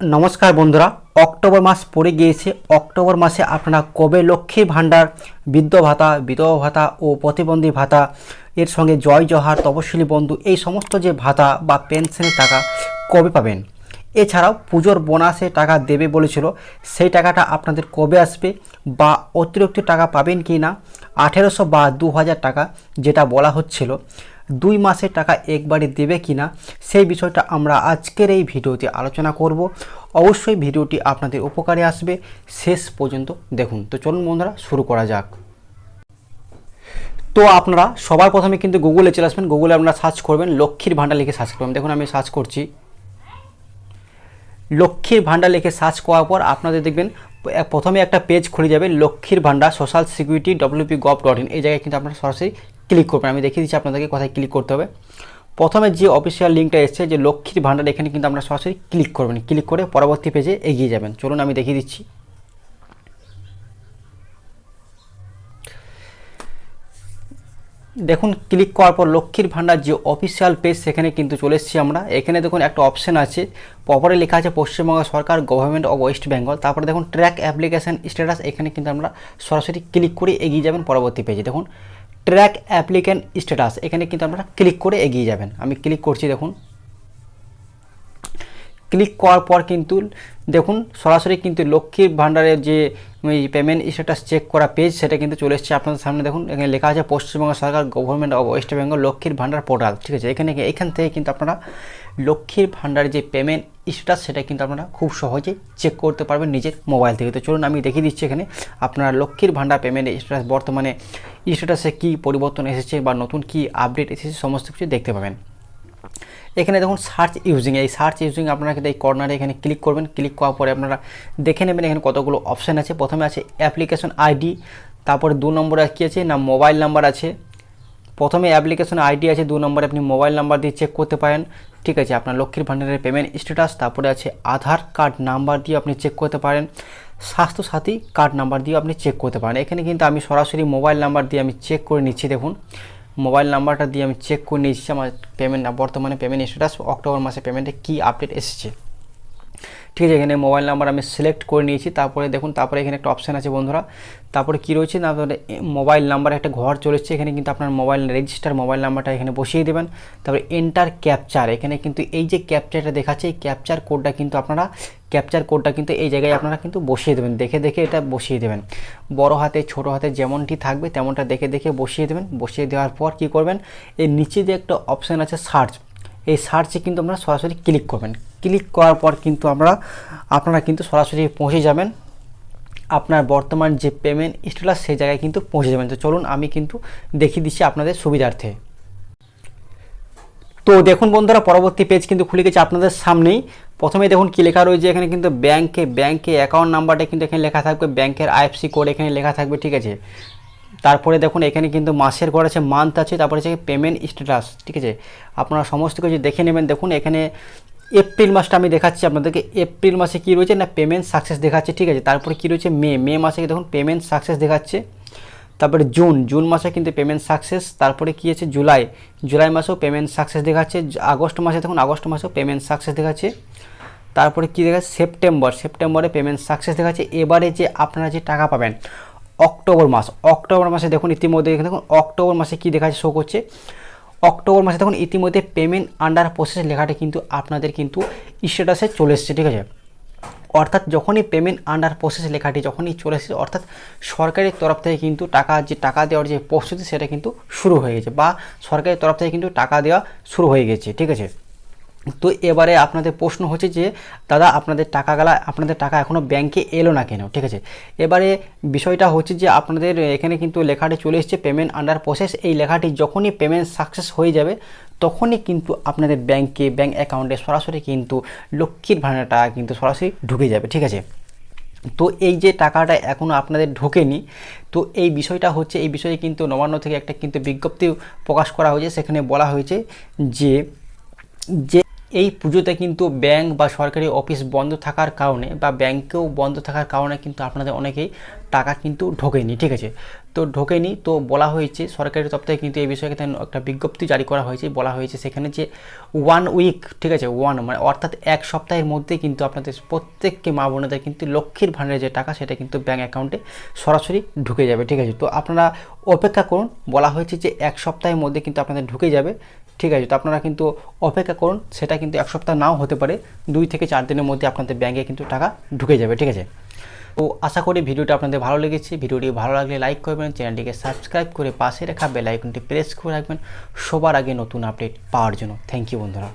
নমস্কার বন্ধুরা, অক্টোবর মাস পড়ে গিয়েছে। অক্টোবর মাসে আপনারা কবে লক্ষ্মী ভাণ্ডার বৃদ্ধ ভাতা, বিধবা ভাতা ও প্রতিবন্ধী ভাতা, এর সঙ্গে জয় জহার তপশিলি বন্ধু, এই সমস্ত যে ভাতা বা পেনশনের টাকা কবে পাবেন? এছাড়াও পুজোর বোনাসে টাকা দেবে বলেছিল, সেই টাকাটা আপনাদের কবে আসবে বা অতিরিক্ত টাকা পাবেন কি না আঠেরোশো বা দু হাজার টাকা যেটা বলা হচ্ছিল। দুই মাসের টাকা একবারে দেবে কিনা সেই বিষয়টা আমরা আজকের এই ভিডিওতে আলোচনা করব। অবশ্যই ভিডিওটি আপনাদের উপকারে আসবে। শেষ পর্যন্ত দেখুন। তো চলুন বন্ধুরা, শুরু করা যাক। তো আপনারা সবার প্রথমে কিন্তু গুগলে চলে আসবেন। গুগলে আপনারা সার্চ করবেন লক্ষ্মীর ভাণ্ডার লিখে সার্চ করবেন। দেখুন, আমি সার্চ করছি। লক্ষ্মীর ভাণ্ডার লিখে সার্চ করার পর আপনাদের দেখবেন প্রথমে একটা পেজ খুলে যাবে, লক্ষ্মীর ভাণ্ডার social security WP gov dot in এই জায়গায় কিন্তু আপনারা সরাসরি ক্লিক করবেন। আমি দেখিয়ে দিচ্ছি আপনাদেরকে কোথায় ক্লিক করতে হবে। প্রথমে যে অফিসিয়াল লিঙ্কটা এসছে, যে লক্ষ্মীর ভাণ্ডার, এখানে কিন্তু আপনারা সরাসরি ক্লিক করবেন। ক্লিক করে পরবর্তী পেজে এগিয়ে যাবেন। চলুন আমি দেখিয়ে দিচ্ছি। দেখুন ক্লিক করার পর লক্ষ্মীর ভাণ্ডার যে অফিসিয়াল পেজ সেখানে কিন্তু চলে এসেছি আমরা। এখানে দেখুন একটা অপশন আছে। পরে লেখা আছে পশ্চিমবঙ্গ সরকার গভর্নমেন্ট অফ ওয়েস্ট বেঙ্গল তারপরে দেখুন ট্র্যাক অ্যাপ্লিকেশন স্ট্যাটাস এখানে কিন্তু আমরা সরাসরি ক্লিক করে এগিয়ে যাবেন পরবর্তী পেজে দেখুন ট্র্যাক অ্যাপ্লিক্যান্ট স্ট্যাটাস এখানে কিন্তু আপনারা ক্লিক করে এগিয়ে যাবেন। আমি ক্লিক করছি, দেখুন। ক্লিক করার পর কিন্তু, দেখুন, সরাসরি কিন্তু লক্ষ্মীর ভাণ্ডারের যে পেমেন্ট স্ট্যাটাস চেক করা পেজ সেটা কিন্তু চলে এসেছে আপনাদের সামনে। দেখুন, এখানে লেখা আছে, পশ্চিমবঙ্গ সরকার গভর্নমেন্ট অফ ওয়েস্ট বেঙ্গল লক্ষ্মীর ভাণ্ডার পোর্টাল ঠিক আছে, এখানে এখান থেকে কিন্তু আপনারা লক্ষ্মীর ভাণ্ডারের যে পেমেন্ট স্ট্যাটাস সেটা কিন্তু আপনারা খুব সহজেই চেক করতে পারবেন নিজের মোবাইল থেকে। তো চলুন, আমি দেখিয়ে দিচ্ছি এখানে আপনারা লক্ষ্মীর ভাণ্ডার পেমেন্ট স্ট্যাটাস বর্তমানে স্ট্যাটাসে কী পরিবর্তন এসেছে বা নতুন কী আপডেট এসেছে, সমস্ত কিছু দেখতে পাবেন। এখানে দেখুন সার্চ ইউজিং এই সার্চ ইউজিং আপনারা কিন্তু এই কর্নারে এখানে ক্লিক করবেন। ক্লিক করার পরে আপনারা দেখে নেবেন এখানে কতগুলো অপশান আছে। প্রথমে আছে অ্যাপ্লিকেশন আইডি তারপরে দু নম্বরে কী আছে না মোবাইল নাম্বার আছে। প্রথমে অ্যাপ্লিকেশন আইডি আছে, দু নম্বরে আপনি মোবাইল নাম্বার দিয়ে চেক করতে পারেন। ঠিক আছে, আপনার লক্ষ্মীর ভাণ্ডারের পেমেন্ট স্ট্যাটাস তারপরে আছে আধার কার্ড নাম্বার দিয়ে আপনি চেক করতে পারেন, স্বাস্থ্যসাথী কার্ড নাম্বার দিয়ে আপনি চেক করতে পারেন। এখানে কিন্তু আমি সরাসরি মোবাইল নাম্বার দিয়ে আমি চেক করে নিচ্ছি, দেখুন। মোবাইল নাম্বারটা দিয়ে আমি চেক করে নিচ্ছি আমার পেমেন্ট বর্তমানে পেমেন্ট স্ট্যাটাস অক্টোবর মাসে পেমেন্টে কী আপডেট এসেছে। ঠিক আছে, এখানে মোবাইল নাম্বার আমি সিলেক্ট করে নিয়েছি, তারপরে দেখুন, তারপরে এখানে একটা অপশান আছে বন্ধুরা। তারপরে কী রয়েছে না মোবাইল নাম্বার একটা ঘর চলে এসেছে, এখানে কিন্তু আপনার মোবাইল রেজিস্টার মোবাইল নাম্বারটা এখানে বসিয়ে দেবেন। তারপরে এন্টার ক্যাপচার এখানে কিন্তু এই যে ক্যাপচারটা দেখাচ্ছে, এই ক্যাপচার কোডটা কিন্তু আপনারা ক্যাপচার কোডটা কিন্তু এই জায়গায় আপনারা কিন্তু বসিয়ে দেবেন, দেখে দেখে এটা বসিয়ে দেবেন। বড় হাতে, ছোট হাতে যেমনটি থাকবে, তেমনটা দেখে দেখে বসিয়ে দেবেন। বসিয়ে দেওয়ার পর কি করবেন এই নিচে যে একটা অপশান আছে সার্চ এই সার্চে কিন্তু আমরা সরাসরি ক্লিক করবেন। ক্লিক করার পর কিন্তু আমরা, আপনারা কিন্তু সরাসরি পৌঁছে যাবেন। আপনার বর্তমান যে পেমেন্ট স্ট্যাটাস সেই জায়গায় কিন্তু পৌঁছে যাবেন। তো চলুন আমি কিন্তু দেখিয়ে দিচ্ছি আপনাদের সুবিধার্থে। তো দেখুন বন্ধুরা, পরবর্তী পেজ কিন্তু খুলে গেছে আপনাদের সামনেই। প্রথমে দেখুন কী লেখা রয়েছে, এখানে কিন্তু ব্যাংকে ব্যাংকে অ্যাকাউন্ট নাম্বারটা কিন্তু এখানে লেখা থাকবে। ব্যাংকের আইএফসি কোড এখানে লেখা থাকবে, ঠিক আছে? তারপরে দেখুন এখানে কিন্তু মাসের ঘর আছে মান্থ আছে, তারপরে আছে পেমেন্ট স্ট্যাটাস ঠিক আছে? আপনারা সমস্ত কিছু দেখে নেবেন। দেখুন এখানে এপ্রিল মাসটা আমি দেখাচ্ছি আপনাদেরকে। এপ্রিল মাসে কী রয়েছে না পেমেন্ট সাকসেস দেখাচ্ছে, ঠিক আছে? তারপরে কী রয়েছে? মে মে মাসে দেখুন পেমেন্ট সাকসেস দেখাচ্ছে। তারপরে জুন জুন মাসে কিন্তু পেমেন্ট সাকসেস তারপরে কী আছে? জুলাই জুলাই মাসেও পেমেন্ট সাকসেস দেখাচ্ছে। আগস্ট মাসে দেখুন, আগস্ট মাসেও পেমেন্ট সাকসেস দেখাচ্ছে। তারপরে কী দেখাচ্ছে? সেপ্টেম্বর সেপ্টেম্বরে পেমেন্ট সাকসেস দেখাচ্ছে। এবারে যে আপনারা যে টাকা পাবেন অক্টোবর মাস অক্টোবর মাসে দেখুন ইতিমধ্যে দেখুন অক্টোবর মাসে কী দেখাচ্ছে শো করছে? অক্টোবর মাসে তখন ইতিমধ্যে পেমেন্ট আন্ডার প্রসেস লেখাটা কিন্তু আপনাদের কিন্তু স্ট্যাটাসে চলে এসেছে, ঠিক আছে? অর্থাৎ যখনই পেমেন্ট আন্ডার প্রসেস লেখাটি যখনই চলে এসেছে, অর্থাৎ সরকারের তরফ থেকে কিন্তু টাকা যে টাকা দেওয়ার যে প্রস্তুতি সেটা কিন্তু শুরু হয়ে গেছে বা সরকারের তরফ থেকে কিন্তু টাকা দেওয়া শুরু হয়ে গেছে, ঠিক আছে? তো এবারে আপনাদের প্রশ্ন হচ্ছে যে, দাদা, আপনাদের টাকাগুলা আপনাদের টাকা এখনও ব্যাংকে এলো না কেন? ঠিক আছে? এবারে বিষয়টা হচ্ছে যে, আপনাদের এখানে কিন্তু লেখাটি চলে এসেছে পেমেন্ট আন্ডার প্রসেস এই লেখাটি যখনই পেমেন্ট সাকসেস হয়ে যাবে, তখনই কিন্তু আপনাদের ব্যাংকে ব্যাংক অ্যাকাউন্টে সরাসরি কিন্তু লক্ষ্মীর ভাণ্ডার টাকা কিন্তু সরাসরি ঢুকে যাবে। ঠিক আছে? তো এই যে টাকাটা এখনও আপনাদের ঢোকেনি, তো এই বিষয়টা হচ্ছে, এই বিষয়ে কিন্তু নবান্ন থেকে একটা কিন্তু বিজ্ঞপ্তি প্রকাশ করা হয়েছে। সেখানে বলা হয়েছে যে যে এই পুজোতে কিন্তু ব্যাংক বা সরকারি অফিস বন্ধ থাকার কারণে বা ব্যাংকেও বন্ধ থাকার কারণে কিন্তু আপনাদের অনেকেই টাকা কিন্তু ঢোকেনি, ঠিক আছে? তো ঢোকেনি, তো বলা হয়েছে সরকারি দপ্তরে কিন্তু এই বিষয়ে একটা বিজ্ঞপ্তি জারি করা হয়েছে, বলা হয়েছে সেখানে যে ওয়ান উইক ঠিক আছে ওয়ান মানে অর্থাৎ এক সপ্তাহের মধ্যে কিন্তু আপনাদের প্রত্যেককে মা বোনেদের কিন্তু লক্ষ্মীর ভাণ্ডারের যে টাকা, সেটা কিন্তু ব্যাঙ্ক অ্যাকাউন্টে সরাসরি ঢুকে যাবে, ঠিক আছে? তো আপনারা অপেক্ষা করুন, বলা হয়েছে যে এক সপ্তাহের মধ্যে কিন্তু আপনাদের ঢুকে যাবে, ঠিক আছে? তো আপনারা কিন্তু অপেক্ষা করুন, সেটা কিন্তু এক সপ্তাহ নাও হতে পারে, দুই থেকে চার দিনের মধ্যে আপনাদের ব্যাঙ্কে কিন্তু টাকা ঢুকে যাবে, ঠিক আছে? তো আশা করি ভিডিওটা আপনাদের ভালো লেগেছে। ভিডিওটি ভালো লাগলে লাইক করবেন, চ্যানেলটিকে সাবস্ক্রাইব করে পাশে রাখা বেলাইকনটি প্রেস করে রাখবেন। সবার আগে নতুন আপডেট পাওয়ার জন্য। থ্যাংক ইউ বন্ধুরা।